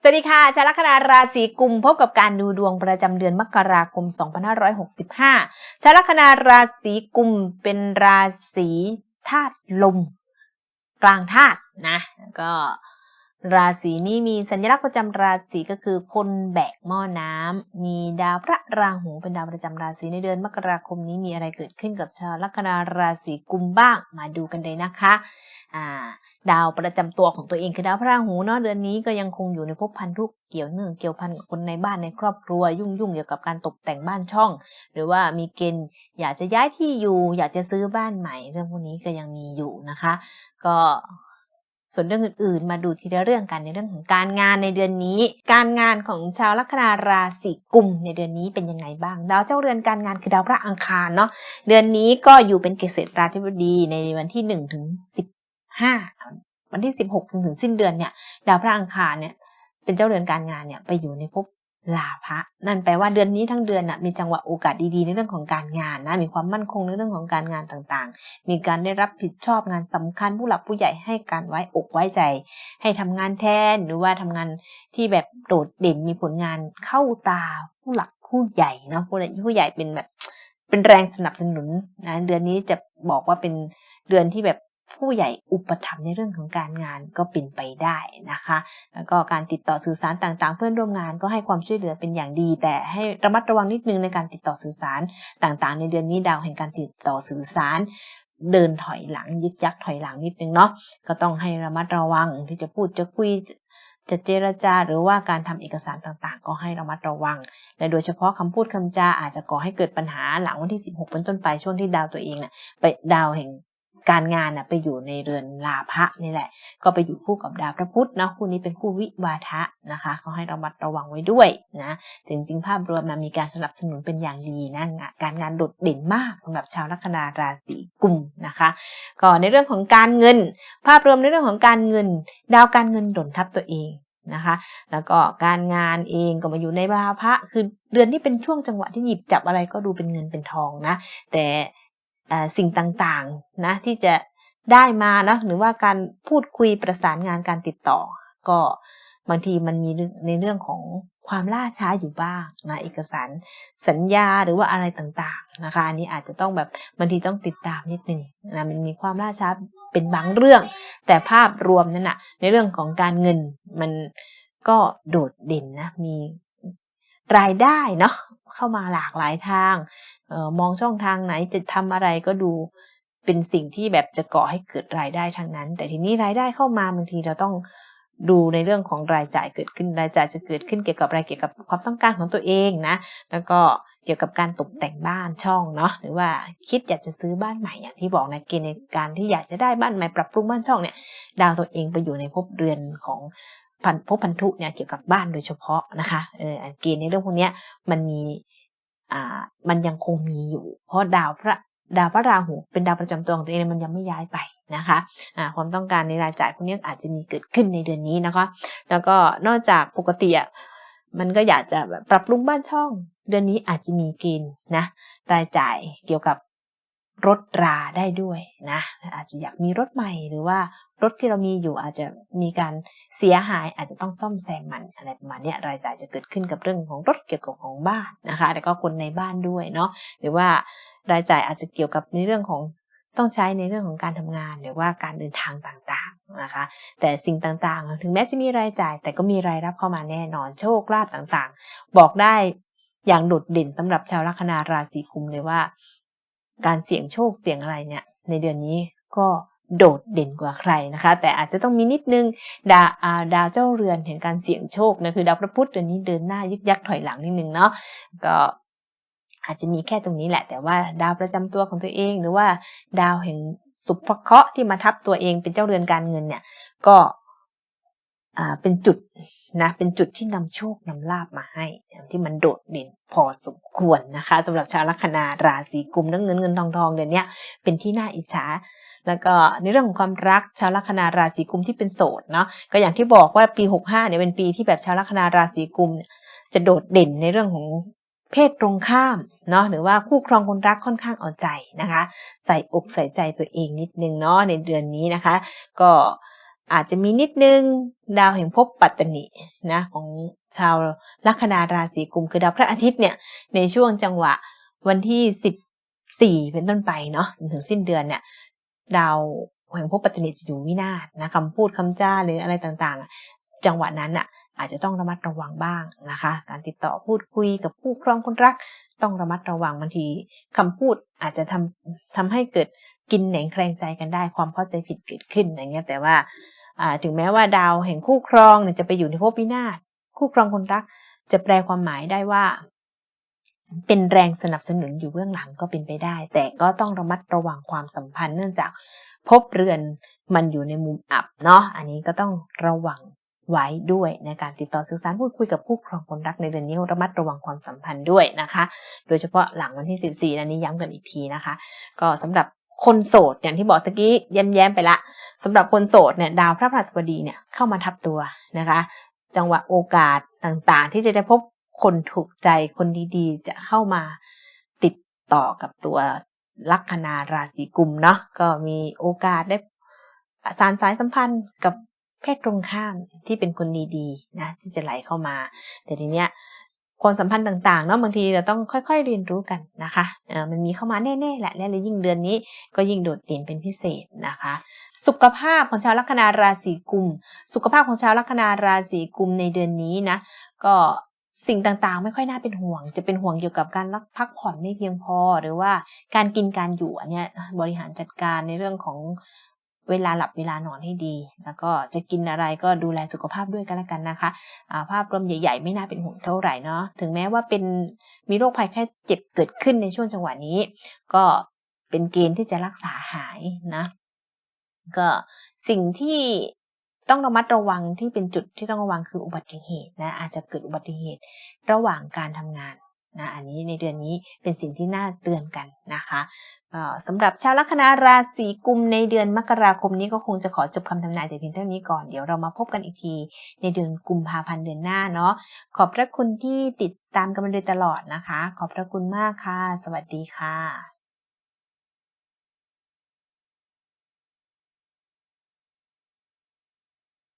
สวัสดีค่ะชาวลัคนาราศีกุมพบกับการดูดวงประจำเดือนมกราคม 2565ชาวลัคนาราศีกุมเป็นราศีธาตุลม กลางธาตุนะก็ ราศีนี้มีสัญลักษณ์ประจำราศีก็คือคนแบกหม้อน้ำมีดาวพระราหูเป็นดาวประจำราศีในเดือนมกราคมนี้มีอะไรเกิดขึ้นกับชาวลัคนาราศีกุมบ้างมาดูกันเลยนะคะอ่าดาวประจำตัวของตัวเองคือดาวพระราหูเนาะเดือนนี้ก็ยังคงอยู่ในภพพันธุเกี่ยวเนื่องเกี่ยวพันกับคนในบ้านในครอบครัว ยุ่งยุ่งเกี่ยวกับการตกแต่งบ้านช่อง หรือว่ามีเกณฑ์อยากจะย้ายที่อยู่ อยากจะซื้อบ้านใหม่ เรื่องพวกนี้ก็ยังมีอยู่นะคะ ก็ ส่วนเรื่องอื่นๆ มาดูทีละเรื่องกันในเรื่องของการงานในเดือนนี้ การงานของชาวลัคนาราศีกุมในเดือนนี้เป็นยังไงบ้าง ดาวเจ้าเรือนการงานคือดาวพระอังคารเนาะเดือนนี้ก็อยู่เป็นเกษตราธิบดีในวันที่หนึ่งถึงสิบห้าวันที่สิบหกถึงถึงสิ้นเดือนเนี่ยดาวพระอังคารเนี่ยเป็นเจ้าเรือนการงานเนี่ยไปอยู่ในภพ ลาภะนั่นแปลว่าเดือนนี้ทั้งเดือนน่ะมีจังหวะโอกาสดีๆในเรื่องของการงานนะมีความมั่นคงในเรื่องของการงานต่างๆ มีการได้รับผิดชอบงานสำคัญผู้หลักผู้ใหญ่ให้การไว้อกไว้ใจ ให้ทำงานแทนหรือว่าทำงานที่แบบโดดเด่นมีผลงานเข้าตาผู้หลักผู้ใหญ่เนาะผู้ใหญ่ผู้ใหญ่เป็นแบบเป็นแรงสนับสนุนนะเดือนนี้จะบอกว่าเป็นเดือนที่แบบ ผู้ใหญ่อุปถัมภ์ในเรื่องของการงานก็เป็นไปได้นะคะ แล้วก็การติดต่อสื่อสารต่างๆ เพื่อนร่วมงานก็ให้ความช่วยเหลือเป็นอย่างดี แต่ให้ระมัดระวังนิดนึงในการติดต่อสื่อสารต่างๆ ในเดือนนี้ดาวแห่งการติดต่อสื่อสารเดินถอยหลังยึกยักถอยหลังนิดนึงเนาะก็ต้องให้ระมัดระวังที่จะพูดจะคุยจะเจรจาหรือว่าการทำเอกสารต่างๆ ก็ให้ระมัดระวัง และโดยเฉพาะคำพูดคำจาอาจจะก่อให้เกิดปัญหาหลังวันที่ 16 เป็นต้นไปช่วงที่ดาวตัวเองน่ะไปดาวแห่ง การงานนะไปอยู่ในเรือนลาภะนี่แหละ ก็ไปอยู่คู่กับดาวพระพุธนะคู่นี้เป็นคู่วิวาทะนะคะก็ให้ระมัดระวังไว้ด้วยนะจริงๆ ภาพรวมมันมีการสนับสนุนเป็นอย่างดีนะการงานโดดเด่นมากสำหรับชาวลัคนาราศีกุมนะคะก็ในเรื่องของการเงิน ภาพรวมในเรื่องของการเงิน ดาวการเงินดนทับตัวเองนะคะแล้วก็การงานเองก็มาอยู่ในลาภะคือเดือนที่เป็นช่วงจังหวะที่หยิบจับอะไรก็ดูเป็นเงินเป็นทองนะ แต่ สิ่งต่างๆนะที่จะได้มานะหรือว่าการพูดคุยประสานงานการติดต่อ ก็บางทีมันมีในเรื่องของความล่าช้าอยู่บ้างนะเอกสารสัญญาหรือว่าอะไรต่างๆนะคะอันนี้อาจจะต้องแบบบางทีต้องติดตามนิดนึงนะมันมีความล่าช้าเป็นบางเรื่อง แต่ภาพรวมนั่นนะในเรื่องของการเงินมันก็โดดเด่นนะมีรายได้เนาะ เข้ามาหลากหลายทางออมองช่องทางไหนจะทำอะไรก็ดูเป็นสิ่งที่แบบจะก่อให้เกิดรายได้ทางนั้น แต่ทีนี้รายได้เข้ามาบางทีเราต้องดูในเรื่องของรายจ่ายเกิดขึ้นรายจ่ายจะเกิดขึ้นเกี่ยวกับอะไรเกี่ยวกับความต้องการของตัวเองนะ แล้วก็เกี่ยวกับการตกแต่งบ้านช่องเนาะหรือว่าคิดอยากจะซื้อบ้านใหม่อย่างที่บอกนะเกณฑ์ในการที่อยากจะได้บ้านใหม่ปรับปรุงบ้านช่องเนี่ยดาวตัวเองไปอยู่ในภพเรือนของ พันพบพันธุเนี่ยเกี่ยวกับบ้านโดยเฉพาะนะคะเออเกณฑ์ในเรื่องพวกนี้มันมีอ่ามันยังคงมีอยู่ เพราะดาวพระดาวพระราหูเป็นดาวประจำตัวของตัวเองมันยังไม่ย้ายไปนะคะอ่าความต้องการในรายจ่ายพวกนี้อาจจะมีเกิดขึ้นในเดือนนี้นะคะ แล้วก็นอกจากปกติอะมันก็อยากจะปรับปรุงบ้านช่อง เดือนนี้อาจจะมีเกณฑ์นะรายจ่ายเกี่ยวกับ รถราได้ด้วยนะอาจจะอยากมีรถใหม่หรือว่ารถที่เรามีอยู่อาจจะมีการเสียหายอาจจะต้องซ่อมแซมมันอะไรประมาณนี้รายจ่ายจะเกิดขึ้นกับเรื่องของรถเกี่ยวกับของบ้านนะคะแล้วก็คนในบ้านด้วยเนาะหรือว่ารายจ่ายอาจจะเกี่ยวกับในเรื่องของต้องใช้ในเรื่องของการทำงานหรือว่าการเดินทางต่างๆนะคะ แต่สิ่งต่างๆ ถึงแม้จะมีรายจ่าย แต่ก็มีรายรับเข้ามาแน่นอนโชคลาภต่างๆ บอกได้อย่างโดดเด่นสำหรับชาวลัคนาราศีกุมเลยว่า การเสี่ยงโชคเสี่ยงอะไรเนี่ย ในเดือนนี้ก็โดดเด่นกว่าใครนะคะ แต่อาจจะต้องมีนิดนึงดาาดาวเจ้าเรือนแห่งการเสี่ยงโชคนะคือดาวพระพุธเดือนนี้เดินหน้ายึกยักถอยหลังนิดนึงเนาะก็อาจจะมีแค่ตรงนี้แหละ แต่ว่าดาวประจำตัวของตัวเอง หรือว่าดาวแห่งสุภเคราะห์ที่มาทับตัวเองเป็นเจ้าเรือนการเงินเนี่ย ก็อ่าเป็นจุด นะเป็นจุดที่นำโชคนำลาบมาให้ที่มันโดดเด่นพอสมควรนะคะสำหรับชาวลัคนาราศีกุมเรื่องเงินเงินทองทองเดือนนี้เป็นที่น่าอิจฉาแล้วก็ในเรื่องของความรักชาวลัคนาราศีกุมที่เป็นโสดเนาะก็อย่างที่บอกว่าปี 65เนี่ยเป็นปีที่แบบชาวลัคนาราศีกุมจะโดดเด่นในเรื่องของเพศตรงข้ามเนาะหรือว่าคู่ครองคนรักค่อนข้างเอาใจนะคะ ใส่อกใส่ใจตัวเองนิดนึงเนาะในเดือนนี้นะคะ ก็ อาจจะมีนิดนึงดาวแห่งภพปัตตนินะของชาวลัคนาราศีกุมคือดาวพระอาทิตย์เนี่ยในช่วงจังหวะวันที่สิบสี่เป็นต้นไปเนาะถึงสิ้นเดือนเนี่ยดาวแห่งภพปัตตนิจะอยู่วินาศนะคำพูดคำจ้าหรืออะไรต่างๆ จังหวะนั้นอะอาจจะต้องระมัดระวังบ้างนะคะ การติดต่อพูดคุยกับผู้ครองคนรัก ต้องระมัดระวังบางทีคำพูดอาจจะทำทำให้เกิด กินแหนงแคลงใจกันได้ความเข้าใจผิดเกิดขึ้นอย่างเงี้ยแต่ว่าถึงแม้ว่าดาวแห่งคู่ครองเนี่ยจะไปอยู่ในภพวินาศคู่ครองคนรัก จะแปลความหมายได้ว่า เป็นแรงสนับสนุนอยู่เบื้องหลังก็เป็นไปได้ แต่ก็ต้องระมัดระวังความสัมพันธ์เนื่องจากพบเรือนมันอยู่ในมุมอับเนาะอันนี้ก็ต้องระวังไว้ด้วยในการติดต่อสื่อสารพูดคุยกับผู้ครองคนรักในเดือนนี้ระมัดระวังความสัมพันธ์ด้วยนะคะ โดยเฉพาะหลังวันที่ 14นันนี้ย้ำกันอีกทีนะคะ ก็สำหรับ คนโสดอย่างที่บอกตะกี้แย้มๆไปละสำหรับคนโสดเนี่ยดาวพระพฤหัสบดีเนี่ยเข้ามาทับตัวนะคะ จังหวะโอกาสต่างๆ ที่จะได้พบคนถูกใจคนดีๆ จะเข้ามาติดต่อกับตัวลัคนาราศีกุมเนาะก็มีโอกาสได้สารสายสัมพันธ์กับเพศตรงข้ามที่เป็นคนดีๆนะที่จะไหลเข้ามา แต่ทีเนี้ย ความสัมพันธ์ต่างๆเนาะบางทีเราต้องค่อยๆเรียนรู้กันนะคะเออมันมีเข้ามาแน่ๆแหละและยิ่งเดือนนี้ก็ยิ่งโดดเด่นเป็นพิเศษนะคะ สุขภาพของชาวลัคนาราศีกุม สุขภาพของชาวลัคนาราศีกุมในเดือนนี้นะก็สิ่งต่างๆ ไม่ค่อยน่าเป็นห่วง จะเป็นห่วงเกี่ยวกับการพักผ่อนไม่เพียงพอ หรือว่าการกินการอยู่อันเนี้ยบริหารจัดการในเรื่องของ เวลาหลับเวลานอนให้ดี แล้วก็จะกินอะไรก็ดูแลสุขภาพด้วยกันแล้วกันนะคะะภาพรวมใหญ่ ๆ ไม่น่าเป็นห่วงเท่าไหร่เนาะถึงแม้ว่าเป็นมีโรคภัยแค่เจ็บเกิดขึ้นในช่วงจังหวะนี้ ก็เป็นเกณฑ์ที่จะรักษาหายนะก็สิ่งที่ต้องระมัดระวังที่เป็นจุดที่ต้องระวังคืออุบัติเหตุนะอาจจะเกิดอุบัติเหตุระหว่างการทำงาน นะอันนี้ในเดือนนี้เป็นสิ่งที่น่าเตือนกันนะคะสำหรับชาวลัคนาราศีกุมในเดือนมกราคมนี้ก็คงจะขอจบคำทำนายแต่เพียงเท่านี้ก่อน เดี๋ยวเรามาพบกันอีกที ในเดือนกุมภาพันธ์เดือนหน้าเนาะขอบพระคุณที่ติดตามกันมาโดยตลอดนะคะ ขอบพระคุณมากค่ะ สวัสดีค่ะ